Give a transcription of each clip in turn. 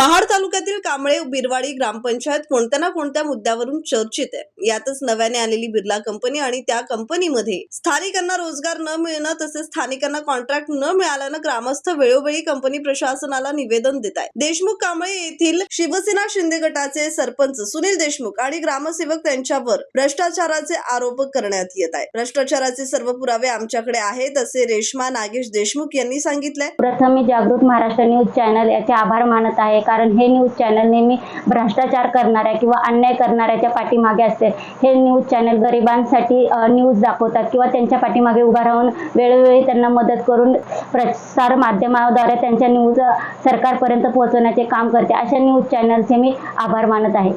महाड तालुक्यातील कांबळे बिरवाडी ग्रामपंचायत कोणत्या ना कोणत्या मुद्द्यावरून चर्चेत आहे? यातच नव्याने आलेली बिर्ला कंपनी आणि त्या कंपनीमध्ये स्थानिकांना रोजगार न मिळणं तसेच स्थानिकांना कॉन्ट्रॅक्ट न मिळाल्यानं ग्रामस्थ वेळोवेळी कंपनी प्रशासनाला निवेदन देत आहे देशमुख कांबळे येथील शिवसेना शिंदे गटाचे सरपंच सुनील देशमुख आणि ग्रामसेवक त्यांच्यावर भ्रष्टाचाराचे आरोप करण्यात येत आहे भ्रष्टाचाराचे सर्व पुरावे आमच्याकडे आहेत असे रेश्मा नागेश देशमुख यांनी सांगितलंय. प्रथम मी जागृत महाराष्ट्र न्यूज चॅनल याचे आभार मानत आहे. कारण हे न्यूज चॅनल नेहमी भ्रष्टाचार करणाऱ्या किंवा अन्याय करणाऱ्याच्या पाठीमागे असते. हे न्यूज चॅनल गरिबांसाठी न्यूज दाखवतात किंवा त्यांच्या पाठीमागे उभा राहून वेळोवेळी त्यांना मदत करून प्रसार माध्यमाद्वारे त्यांच्या न्यूज सरकारपर्यंत पोहोचवण्याचे काम करते. अशा न्यूज चॅनलचे मी आभार मानत आहे.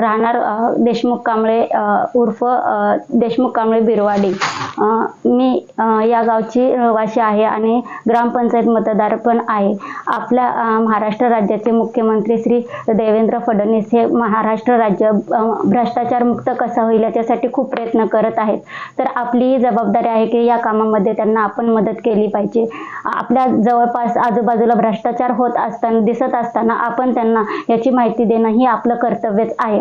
राहणार देशमुख कांबळे उर्फ देशमुख कांबळे बिरवाडी. मी या गावची रहिवासी आहे आणि ग्रामपंचायत मतदार पण आहे. आपल्या महाराष्ट्र राज्याचे मुख्यमंत्री श्री देवेंद्र फडणवीस हे महाराष्ट्र राज्य भ्रष्टाचार भ्रष्टाचारमुक्त कसं होईल याच्यासाठी खूप प्रयत्न करत आहेत. तर आपली ही जबाबदारी आहे की या कामामध्ये त्यांना आपण मदत केली पाहिजे. आपल्या जवळपास आजूबाजूला भ्रष्टाचार होत असताना दिसत असताना आपण त्यांना याची माहिती देणं ही आपलं कर्तव्यच आहे.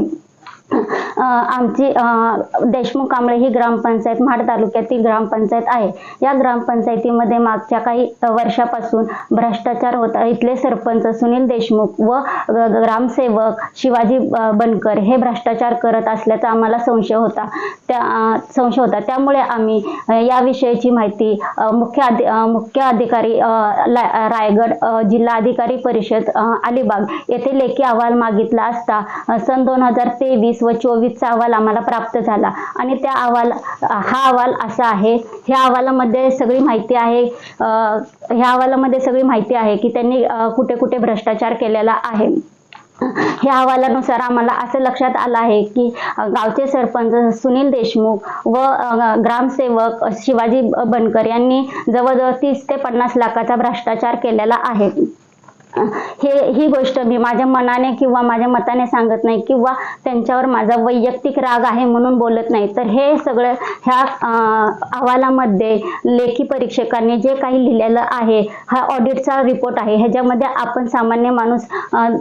आमची देशमुख कांबळे ही ग्रामपंचायत महाड तालुक्यातील ग्रामपंचायत आहे. या ग्रामपंचायतीमध्ये मागच्या काही वर्षापासून भ्रष्टाचार होता इथले सरपंच सुनील देशमुख व ग्रामसेवक शिवाजी बनकर हे भ्रष्टाचार करत असल्याचा आम्हाला संशय होता. त्या संशय होता. त्यामुळे आम्ही याविषयीची माहिती मुख्य अधि मुख्य अधिकारी रायगड जिल्हा अधिकारी परिषद अलिबाग येथे लेखी अहवाल मागितला असता सन दोन हजार तेवीस व चोवीसचा अहवाल आम्हाला प्राप्त झाला. आणि त्या अहवाल हा अहवाल असा आहे ह्या अहवालामध्ये सगळी माहिती आहे ह्या अहवालामध्ये सगळी माहिती आहे की त्यांनी कुठे कुठे भ्रष्टाचार केलेला आहे. ह्या अहवालानुसार आम्हाला असं लक्षात आलं आहे की गावचे सरपंच सुनील देशमुख व ग्रामसेवक शिवाजी बनकर यांनी जवळजवळ तीस ते पन्नास लाखाचा भ्रष्टाचार केलेला आहे. हे ही गोष्ट मी माझ्या मनाने किंवा माझ्या मताने सांगत नाही किंवा त्यांच्यावर माझा वैयक्तिक राग आहे म्हणून बोलत नाही. तर हे सगळं ह्या अहवालामध्ये लेखी परीक्षकांनी जे काही लिहिलेलं आहे हा ऑडिटचा रिपोर्ट आहे ह्याच्यामध्ये आपण सामान्य माणूस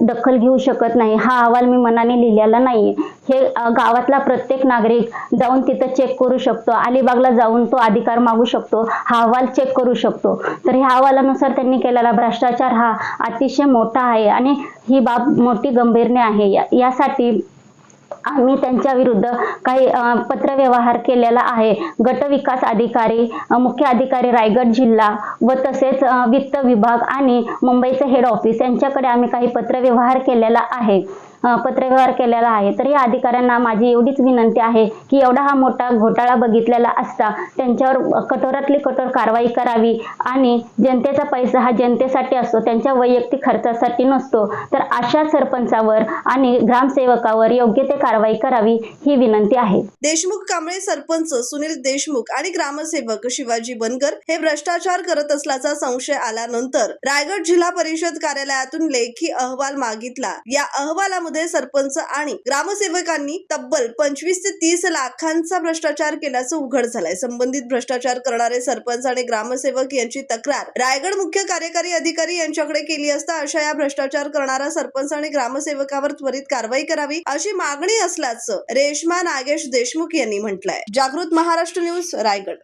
दखल घेऊ शकत नाही. हा अहवाल मी मनाने लिहिलेला नाही हे गावातला प्रत्येक नागरिक जाऊन तिथं चेक करू शकतो. अलिबागला जाऊन तो अधिकार मागू शकतो. हा अहवाल चेक करू शकतो. तर ह्या अहवालानुसार त्यांनी केलेला भ्रष्टाचार हा अतिशय मोठा आहे आणि ही बाब मोठी गंभीरने आहे. या- यासाठी आम्ही त्यांच्या विरुद्ध काही पत्रव्यवहार केलेला आहे. गट विकास अधिकारी मुख्य अधिकारी रायगड जिल्हा व तसेच वित्त विभाग आणि मुंबईचे हेड ऑफिस यांच्याकडे आम्ही काही पत्रव्यवहार केलेला आहे. पत्रव्यवहार केलेला आहे. तर या अधिकाऱ्यांना माझी एवढीच विनंती आहे की एवढा हा मोठा घोटाळा बघितलेला असता त्यांच्यावर कठोरातली कठोर कारवाई करावी आणि जनतेचा पैसा हा जनतेसाठी असतो त्यांच्या वैयक्तिक खर्चासाठी नसतो. तर अशा सरपंचावर आणि ग्रामसेवकावर योग्य ते कारवाई करावी ही विनंती आहे. देशमुख कांबळे सरपंच सुनील देशमुख आणि ग्रामसेवक शिवाजी बनकर हे भ्रष्टाचार करत असल्याचा संशय आल्यानंतर रायगड जिल्हा परिषद कार्यालयातून लेखी अहवाल मागितला. या अहवालामध्ये सरपंच आणि ग्रामसेवकांनी तब्बल पंचवीस ते तीस लाखांचा भ्रष्टाचार केल्याचं उघड झालंय. संबंधित भ्रष्टाचार करणारे सरपंच आणि ग्रामसेवक यांची तक्रार रायगड मुख्य कार्यकारी अधिकारी यांच्याकडे केली असता अशा या भ्रष्टाचार करणारा सरपंच आणि ग्रामसेवकावर त्वरित कारवाई करावी अशी मागणी असल्याचं रेश्मा नागेश देशमुख यांनी म्हटलंय. जागृत महाराष्ट्र न्यूज रायगड.